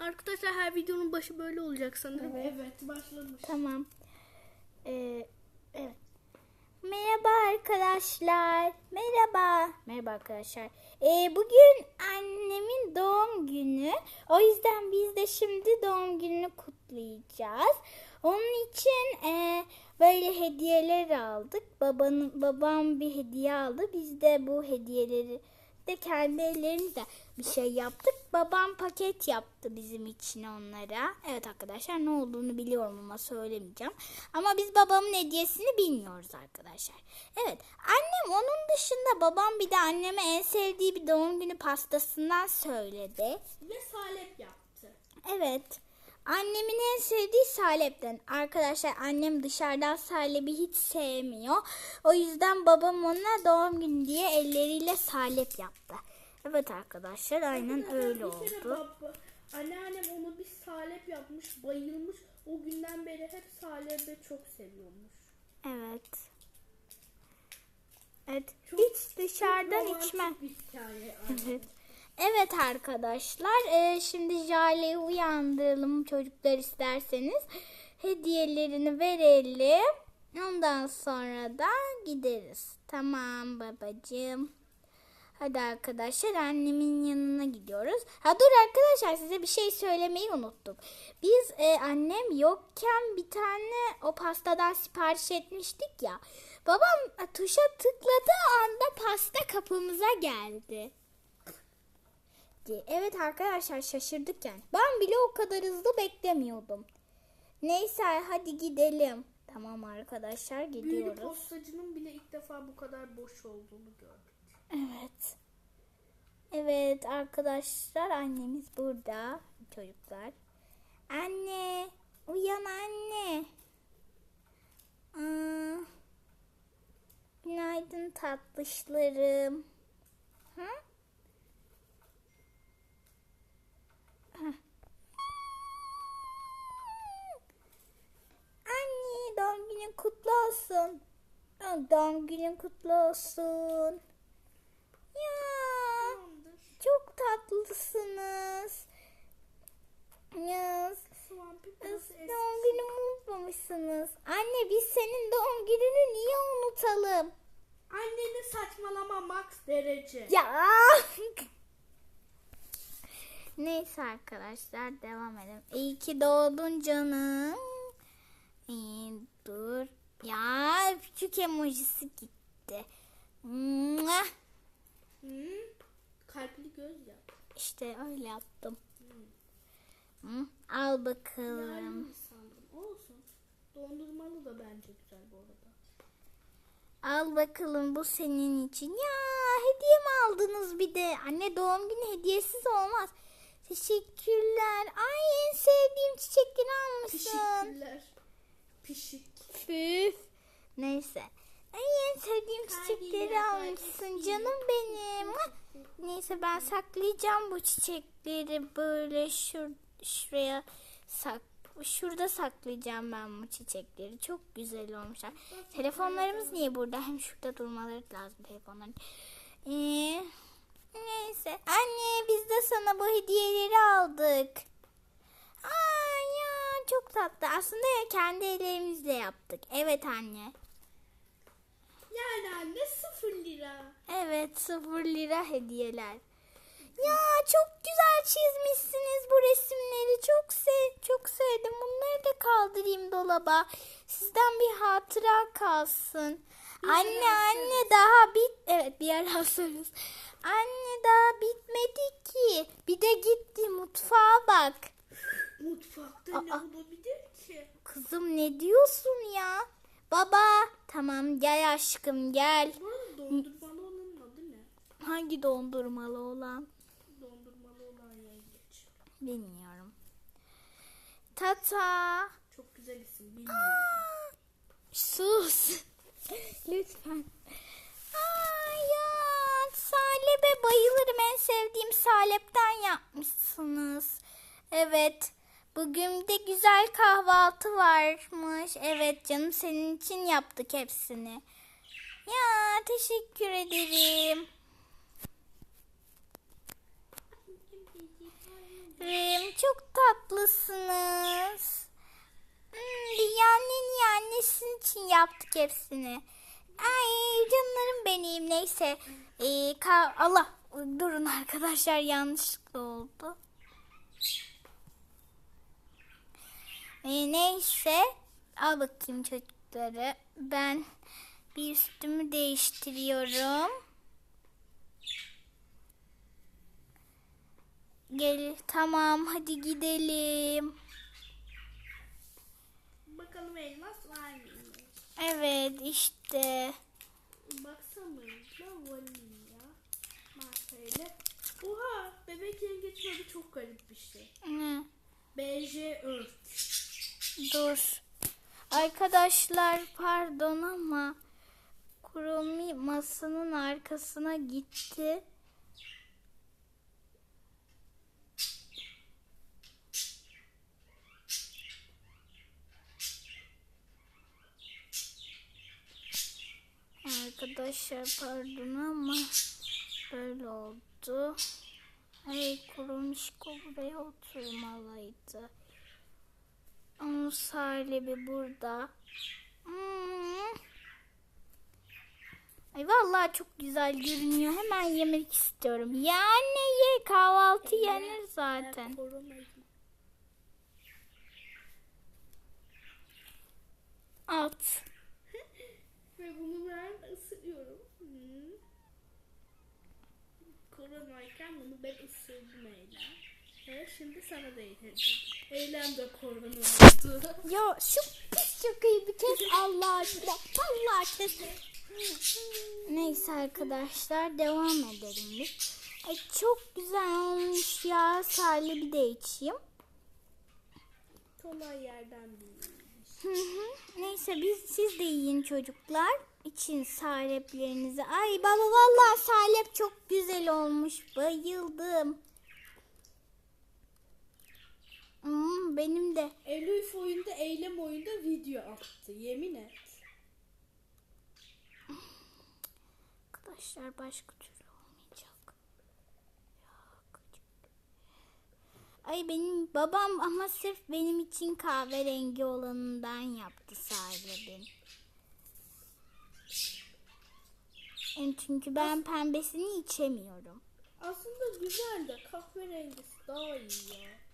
Arkadaşlar her videonun başı böyle olacak sanırım. Evet, başlamış. Tamam. Ee, evet. Merhaba arkadaşlar. Merhaba. Merhaba arkadaşlar. Ee, bugün annemin doğum günü. O yüzden biz de şimdi doğum gününü kutlayacağız. Onun için e, böyle hediyeler aldık. Babanın babam bir hediye aldı. Biz de bu hediyeleri de kendi ellerimizle bir şey yaptık. Babam paket yaptı bizim için onlara. Evet arkadaşlar ne olduğunu biliyorum ama söylemeyeceğim. Ama biz babamın hediyesini bilmiyoruz arkadaşlar. Evet annem onun dışında babam bir de anneme en sevdiği bir doğum günü pastasından söyledi. Ve salep yaptı. Evet. Annemin en sevdiği salepten. Arkadaşlar annem dışarıdan salebi hiç sevmiyor. O yüzden babam ona doğum günü diye elleriyle salep yaptı. Evet arkadaşlar aynen öyle kere oldu. anneannem onu bir salep yapmış, bayılmış. O günden beri hep salebi çok seviyormuş. Evet. Evet. Çok- Hiç dışarıdan Romantik içmem. Evet. Evet arkadaşlar e, şimdi Jale'yi uyandıralım çocuklar isterseniz. Hediyelerini verelim. Ondan sonra da gideriz. Tamam babacığım. Hadi arkadaşlar annemin yanına gidiyoruz. Ha dur arkadaşlar size bir şey söylemeyi unuttuk. Biz e, annem yokken bir tane o pastadan sipariş etmiştik ya. Babam e, tuşa tıkladığı anda pasta kapımıza geldi. Evet arkadaşlar şaşırdık yani. Ben bile o kadar hızlı beklemiyordum. Neyse hadi gidelim. Tamam arkadaşlar Büyülü gidiyoruz. postacının bile ilk defa bu kadar boş olduğunu gördük. Evet. Evet arkadaşlar annemiz burada çocuklar. Anne uyan anne. Aa, günaydın tatlışlarım. Hı? Hah. Anne doğum günün kutlu olsun. Doğum günün kutlu olsun. Ya çok tatlısınız. Ya doğum günümü unutmamışsınız. Anne biz senin doğum gününü niye unutalım? Anneni saçmalama Max derece. Ya. Neyse arkadaşlar devam edelim. İyi ki doğdun canım. İyi dur. Ya küçük emojisi gitti. Mua. Hı? Kalpli göz yap. İşte öyle yaptım. Hı, Al bakalım. Yani sandım. Olsun. Dondurmalı da bence güzel bu arada. Al bakalım bu senin için. Ya hediye mi aldınız bir de? Anne doğum günü hediyesiz olmaz. Teşekkürler. Ay en sevdiğim çiçekleri almışsın. Teşekkürler. Pişik. Püf. Neyse. Ay en sevdiğim çiçekleri almışsın canım benim. Neyse ben saklayacağım bu çiçekleri böyle şur şuraya sak şurada saklayacağım ben bu çiçekleri. Çok güzel olmuşlar. Telefonlarımız niye burada? Hem şurada durmaları lazım telefonların. Ee, neyse. Anne biz de sana bu hediyeleri aldık. Aa çok tatlı. Aslında kendi ellerimizle yaptık. Evet anne. Yani anne sıfır lira. Evet sıfır lira hediyeler. Ya çok güzel çizmişsiniz bu resimleri. Çok sev çok sevdim. Bunları da kaldırayım dolaba. Sizden bir hatıra kalsın. anne ara anne daha bit evet bir ara sorarız. Anne daha bitmedi ki. Bir de gitti mutfağa bak. Mutfakta ne Aa. olabilir ki? Kızım ne diyorsun ya? Baba tamam gel aşkım gel. Bu dondurmalı olanın adı ne? Hangi dondurmalı olan? Dondurmalı olan yengeç. Bilmiyorum. Tata. Çok güzel isim bilmiyorum. Sus. Lütfen. Aa ya salebe bayılırım. En sevdiğim salepten yapmışsınız. Evet. Bugün de güzel kahvaltı varmış. Evet canım senin için yaptık hepsini. Ya teşekkür ederim. Ve çok tatlısınız. Dünyanın en iyi annesinin için yaptık hepsini. Ay canlarım benim neyse. Ee, Allah durun arkadaşlar yanlışlıkla oldu. Ee, neyse al bakayım çocukları. Ben bir üstümü değiştiriyorum. Gel tamam hadi gidelim. Bakalım elmas var mıymış? Evet işte. Baksana da vanilya. Markayla. Oha bebek yengeç çok garip bir şey. Ne? BJ Örk. Dur. Arkadaşlar pardon ama Kuromi masanın arkasına gitti. Arkadaşlar pardon ama böyle oldu. Hey Kuromişko buraya oturmalıydı. Onun sahibi burada. Hmm. Ay vallahi çok güzel görünüyor. Hemen yemek istiyorum. Ya anne ye kahvaltı yenir zaten. At. Ve bunu ben ısırıyorum. Hmm. Koronayken bunu ben ısırdım Eylem. Evet şimdi sana da yedireceğim. Eylem de korona oldu. Ya şu pis şakayı bir kez Allah aşkına. Allah aşkına. Neyse arkadaşlar devam edelim biz. Ay çok güzel olmuş ya. Salih bir de içeyim. Kolay yerden. Hı hı. Neyse biz siz de yiyin çocuklar. İçin saleplerinizi. Ay baba vallahi salep çok güzel olmuş. Bayıldım. Hmm, benim de. Elif oyunda eylem oyunda video attı. Yemin et. Arkadaşlar başka türlü olmayacak. Ay benim babam ama sırf benim için kahverengi olanından yaptı sahibim. Yani çünkü ben pembesini içemiyorum. Aslında güzel de kahverengisi daha iyi ya.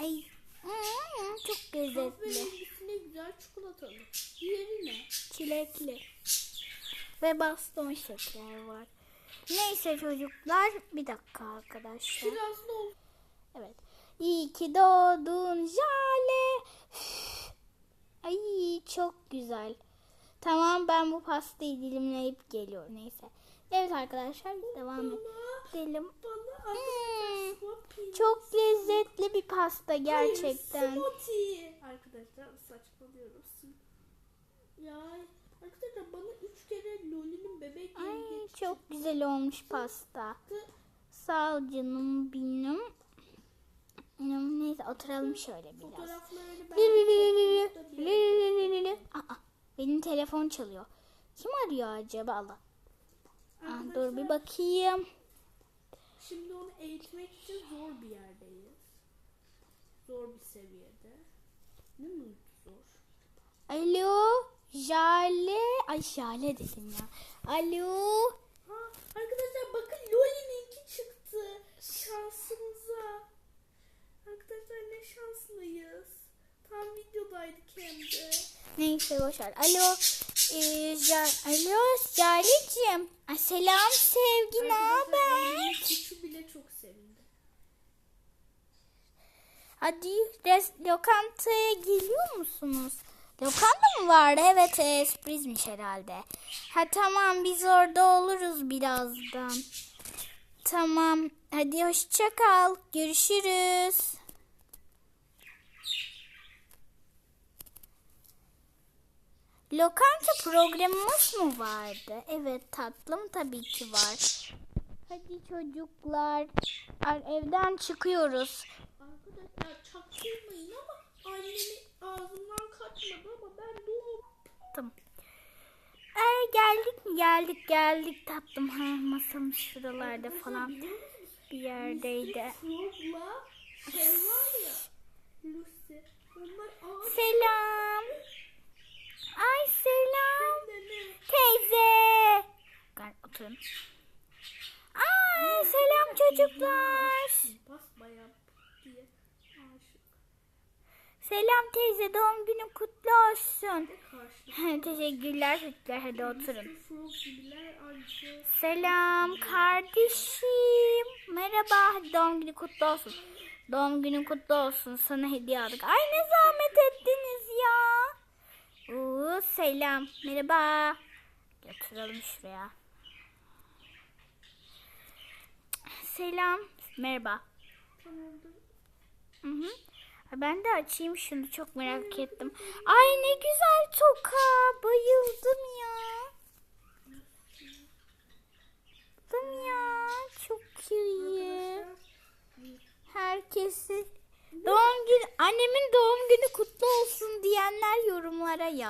Ay hmm, çok lezzetli. Kahverengisi ne güzel çikolatalı. Diğeri ne? Çilekli. Ve baston şeker var. Neyse çocuklar bir dakika arkadaşlar. Kirazlı ol. Evet. İyi ki doğdun Jale. Ay çok güzel. Tamam ben bu pastayı dilimleyip geliyorum. Neyse. Evet arkadaşlar devam edelim. Bana Hmm, smoothie. çok lezzetli bir pasta Hayır, gerçekten. smoothie. Arkadaşlar saçmalıyoruz. Ya arkadaşlar bana üç kere Loli'nin bebek Ay çok güzel olmuş pasta. Sağ ol canım benim. Neyse oturalım şöyle biraz. Aa, benim telefon çalıyor. Kim arıyor acaba Allah? Ah, dur bir bakayım. Şimdi onu eğitmek için zor bir yerdeyiz. Zor bir seviyede. Ne mi zor? Alo, Jale. Ay Jale dedim ya. Alo. Ha, arkadaşlar bakın Loli'ninki çıktı. Şansımıza. Arkadaşlar ne şanslıyız. Tam videodaydık hem de. Neyse boşver. Alo. Ee, ja Alo Jale'cim. Selam sevgi ne haber? Kuşu bile çok sevindi. Hadi res lokantaya geliyor musunuz? Lokanta mı var? Evet e, sürprizmiş herhalde. Ha tamam biz orada oluruz birazdan. Tamam. Hadi hoşça kal. Görüşürüz. Lokanta programımız mı vardı? Evet tatlım tabii ki var. Hadi çocuklar. Ar- Evden çıkıyoruz. Arkadaşlar çaktırmayın ama annemi ağzımdan kaçmadı ama ben doğum. Tamam. Ee, geldik mi? Geldik geldik tatlım. Ha, masamız şuralarda falan. bir yerdeydi. Şey Selam. Ay selam. nene. Teyze. Gel oturun. Ay selam çocuklar. Basbayağı diye aşık. Selam teyze doğum günün kutlu olsun. Teşekkürler çocuklar hadi oturun. Selam kardeşim. Merhaba doğum günü kutlu olsun. Doğum günün kutlu olsun sana hediye aldık. Ay ne zahmet ettiniz ya. Oo, selam merhaba. Götürelim şuraya. Selam merhaba. Tamamdır. Ben de açayım şunu çok merak ettim. Ay ne güzel toka. Bayıldım ya. Bayıldım ya. Çok iyi. Herkesi doğum günü annemin doğum günü kutlu olsun diyenler yorumlara yazsın.